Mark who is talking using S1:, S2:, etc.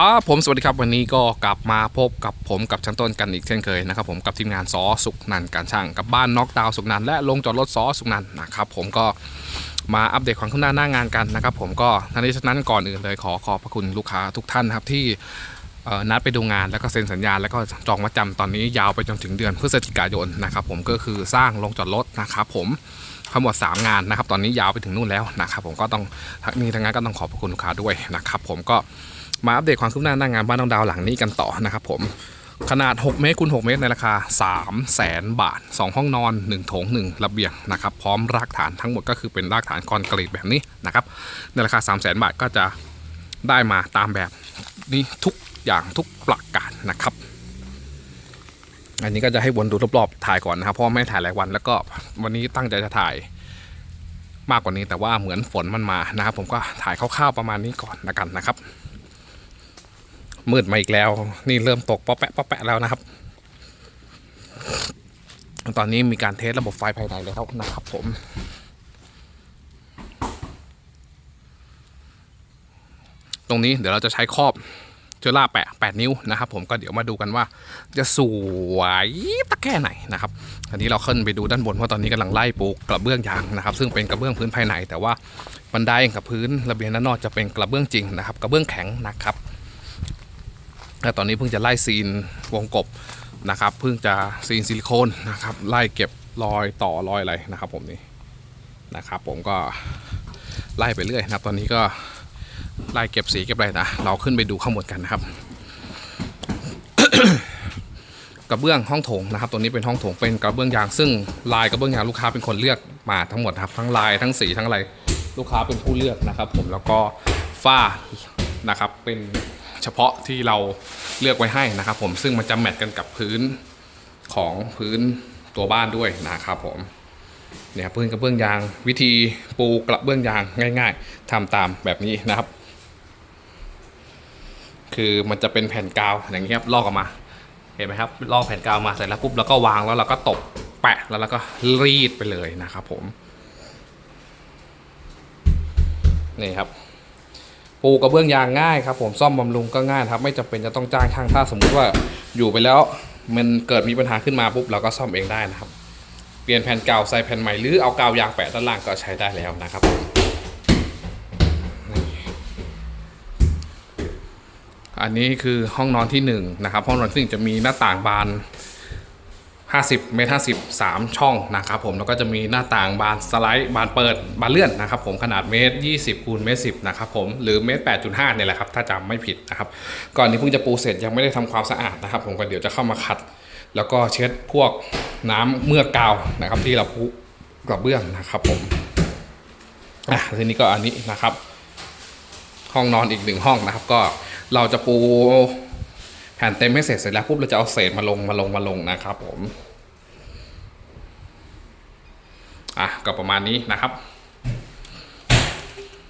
S1: ครับผมสวัสดีครับวันนี้ก็กลับมาพบกับผมกับชั้นต้นกันอีกเช่นเคยนะครับผมกับทีมงานซอสุกนันการช่างกับบ้านน็อกดาวสุกนันและลงจอดรถซอสุกนันนะครับผมก็มาอัปเดตความคืบหน้าหน้างานกันนะครับผมก็ทันทีนั้นก่อนอื่นเลยขอขอบพระคุณลูกค้าทุกท่านนะครับที่นัดไปดูงานแล้วก็เซ็นสัญญาแล้วก็จองมาจำตอนนี้ยาวไปจนถึงเดือนพฤศจิกายนนะครับผมก็คือสร้างลงจอดรถนะครับผมทั้งหมด3งานนะครับตอนนี้ยาวไปถึงนู่นแล้วนะครับผมก็ต้องทั้งนี้ทั้งนั้นก็ต้องขอบพระคุณลูกค้าด้วยนะครับผมก็ มาอัปเดตความคืบหน้าหน้างานบ้านน้องดาวหลังนี้กันต่อนะครับผมขนาด 6 เมตรคูณ 6 เมตรในราคา 3 0 0แสนบาท 2 ห้องนอน 1 โถง 1 ระเบียงนะครับ พร้อมรากฐานทั้งหมดก็คือเป็นรากฐานคอนกรีตแบบนี้นะครับ ในราคา 3 0 0แสนบาทก็จะได้มาตามแบบนี้ทุกอย่างทุกประการนะครับ อันนี้ก็จะให้วนดูรอบๆถ่ายก่อนนะครับ เพราะไม่ถ่ายหลายวัน แล้วก็วันนี้ตั้งใจจะถ่ายมากกว่านี้แต่ว่าเหมือนฝนมันมานะครับ ผมก็ถ่ายคร่าวๆประมาณนี้ก่อนนะกันนะครับ มืดมาอีกแล้ว นี่เริ่มตกป๊อแปะป๊อแปะแล้วนะครับ ตอนนี้มีการเทสระบบไฟภายในแล้วนะครับผมตรงนี้เดี๋ยวเราจะใช้ครอบเชื้อราแปะ 8 นิ้วนะครับผมก็เดี๋ยวมาดูกันว่า จะสวยตะแค่ไหนนะครับ อันนี้เราขึ้นไปดูด้านบนเพราะตอนนี้กำลังไล่ปูกระเบื้องยางนะครับ ซึ่งเป็นกระเบื้องพื้นภายใน แต่ว่าบันไดกับพื้นระเบียงด้านนอกจะเป็นกระเบื้องจริงนะครับ กระเบื้องแข็งนะครับ แล้วตอนนี้เพิ่งจะไล่ซีนวงกบนะครับ เพิ่งจะซีนซิลิโคนนะครับ ไล่เก็บรอยต่อรอยอะไรนะครับ ผมนี่นะครับ ผมก็ไล่ไปเรื่อยนะครับ ตอนนี้ก็ไล่เก็บสีเก็บอะไรนะเราขึ้นไปดูข้างบนกันนะครับกระเบื้องห้องโถงนะครับ ตัวนี้เป็นห้องโถงเป็นกระเบื้องยาง ซึ่งลายกระเบื้องยางลูกค้าเป็นคนเลือกมาทั้งหมดครับ ทั้งลายทั้งสีทั้งอะไรลูกค้าเป็นผู้เลือกนะครับ ผมแล้วก็ฝ้านะครับเป็น เฉพาะที่เราเลือกไว้ให้นะครับผมซึ่งมันจะแมทกันกับพื้นของพื้นตัวบ้านด้วยนะครับผมเนี่ยพื้นกระเบื้องยาง วิธีปูกระเบื้องยางง่าย ๆทำตามแบบนี้นะครับ คือมันจะเป็นแผ่นกาวอย่างเงี้ยครับลอกออกมาเห็นไหมครับลอกแผ่นกาวมาเสร็จแล้วปุ๊บแล้วก็วางแล้วเราก็ตบแปะแล้วเราก็รีดไปเลยนะครับผมนี่ครับ ปูกระเบื้องยางง่ายครับผมซ่อมบำรุงก็ง่ายครับ ไม่จำเป็นจะต้องจ้างช่างถ้าสมมุติว่าอยู่ไปแล้วมันเกิดมีปัญหาขึ้นมาปุ๊บเราก็ซ่อมเองได้นะครับ เปลี่ยนแผ่นเก่าใส่แผ่นใหม่หรือเอากาวยางแปะด้านล่างก็ใช้ได้แล้วนะครับอันนี้คือห้องนอนที่หนึ่งนะครับห้องนอนที่หนึ่งจะมีหน้าต่างบาน 50 เมตร 50 3 ช่องนะครับผมแล้วก็จะมีหน้าต่างบานสไลด์บานเปิดบานเลื่อนนะครับผมขนาดเมตร 20คูณเมตร 10 นะครับผมหรือเมตร 8.5 เนี่ยแหละครับ ถ้าจำไม่ผิดนะครับ ก่อนนี้เพิ่งจะปูเสร็จยังไม่ได้ทำความสะอาดนะครับ ผมก็เดี๋ยวจะเข้ามาขัด แล้วก็เช็ดพวกน้ำเมื่อกกาวนะครับ ที่เราปูกระเบื้องนะครับผมอะทีนี้ก็อันนี้นะครับ ห้องนอนอีกหนึ่งห้องนะครับ ก็เราจะปู แผ่นเต็มให้เสร็จเสร็จแล้วปุ๊บเราจะเอาเศษมาลงมาลงมาลงนะครับผมอะก็ประมาณนี้นะครับ